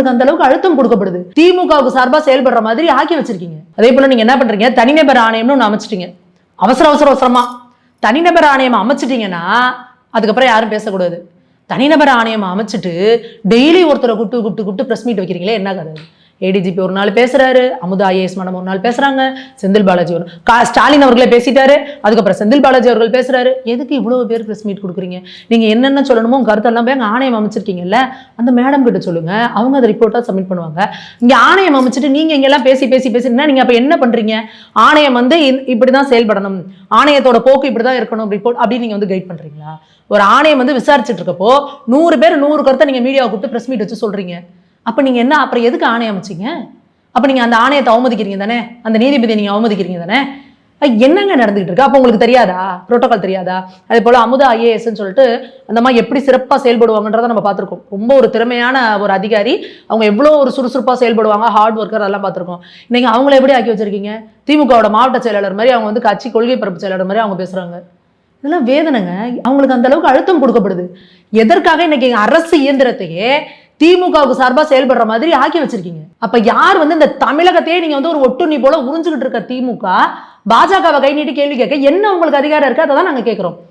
உங்களுக்கு அந்த அளவுக்கு அழுத்தம் கொடுக்கப்படுது. திமுகவுக்கு சார்பா செயல்படுற மாதிரி ஆக்கி வச்சிருக்கீங்க. அதே போல நீங்க என்ன பண்றீங்க? தனிநபர் ஆணையம்னு ஒன்று அமைச்சிட்டீங்க. அவசர அவசர அவசரமா. தனிநபர் ஆணையம் அமைச்சிட்டீங்கன்னா அதுக்கப்புறம் யாரும் பேசக்கூடாது. தனிநபர் ஆணையம் அமைச்சிட்டு டெய்லி ஒருத்தரை கூப்பிட்டு கூப்பிட்டு கூப்பிட்டு ப்ரெஸ் மீட் வைக்கிறீங்களே என்ன கதை ஏடிஜிபி ஒரு நாள் பேசுறாரு அமுதா ஐஏஎஸ் மேடம் ஒரு நாள் பேசுறாங்க செந்தில் பாலாஜி ஒரு கா ஸ்டாலின் அவர்களே பேசிட்டாரு அதுக்கப்புறம் செந்தில் பாலாஜி அவர்கள் பேசுறாரு. எதுக்கு இவ்வளவு பேர் ப்ரெஸ் மீட் கொடுக்குறீங்க? நீங்க என்னென்ன சொல்லணுமோ கருத்தெல்லாம் போய் அங்க ஆணையம் அமைச்சிருக்கீங்கல்ல அந்த மேடம் கிட்ட சொல்லுங்க. அவங்க அதை ரிப்போர்ட்டா சப்மிட் பண்ணுவாங்க. இங்க ஆணையம் அமைச்சிட்டு நீங்க இங்கெல்லாம் பேசி பேசி பேசினா நீங்க அப்ப என்ன பண்றீங்க? ஆணையம் வந்து இப்படிதான் செயல்படணும். ஆணையத்தோட போக்கு இப்படிதான் இருக்கணும் ரிப்போர்ட் அப்படின்னு நீங்க வந்து கைட் பண்றீங்களா? ஒரு ஆணையம் வந்து விசாரிச்சுட்டு இருக்கப்போ நூறு பேர் நூறு கருத்தை நீங்க மீடியாவை கூப்பிட்டு பிரஸ் மீட் வச்சு சொல்றீங்க. அப்போ நீங்கள் என்ன அப்புறம் எதுக்கு ஆணையம் அமைச்சீங்க? அப்போ நீங்கள் அந்த ஆணையத்தை அவமதிக்கிறீங்க தானே? அந்த நீதிபதியை நீங்கள் அவமதிக்கிறீங்க தானே? என்னங்க நடந்துகிட்டு இருக்கு? அப்போ உங்களுக்கு தெரியாதா? புரோட்டோகால் தெரியாதா? அதே போல் அமுதா ஐஏஎஸ்ன்னு சொல்லிட்டு அந்த மாதிரி எப்படி சிறப்பாக செயல்படுவாங்கன்றத நம்ம பார்த்துருக்கோம். ரொம்ப ஒரு திறமையான ஒரு அதிகாரி. அவங்க எவ்வளோ ஒரு சுறுசுறுப்பாக செயல்படுவாங்க ஹார்ட் ஒர்க்கர் அதெல்லாம் பார்த்துருக்கோம். நீங்கள் அவங்கள எப்படி ஆக்கி வச்சிருக்கீங்க? திமுகவோட மாவட்ட செயலாளர் மாதிரி அவங்க வந்து கட்சி கொள்கை பரப்பு செயலாளர் மாதிரி அவங்க பேசுகிறாங்க இதெல்லாம் வேதனைங்க. அவங்களுக்கு அந்த அளவுக்கு அழுத்தம் கொடுக்கப்படுது. எதற்காக இன்னைக்கு அரசு இயந்திரத்தையே திமுகவுக்கு சார்பாக செயல்படுற மாதிரி ஆக்கி வச்சிருக்கீங்க. அப்ப யார் வந்து இந்த தமிழகத்தையே நீங்க வந்து ஒரு ஒட்டுண்ணி போல உறிஞ்சுக்கிட்டு இருக்க திமுக பாஜகவை கை நீட்டி கேள்வி கேட்க என்ன உங்களுக்கு அதிகாரம் இருக்கு? அதை தான் நாங்கள் கேட்குறோம்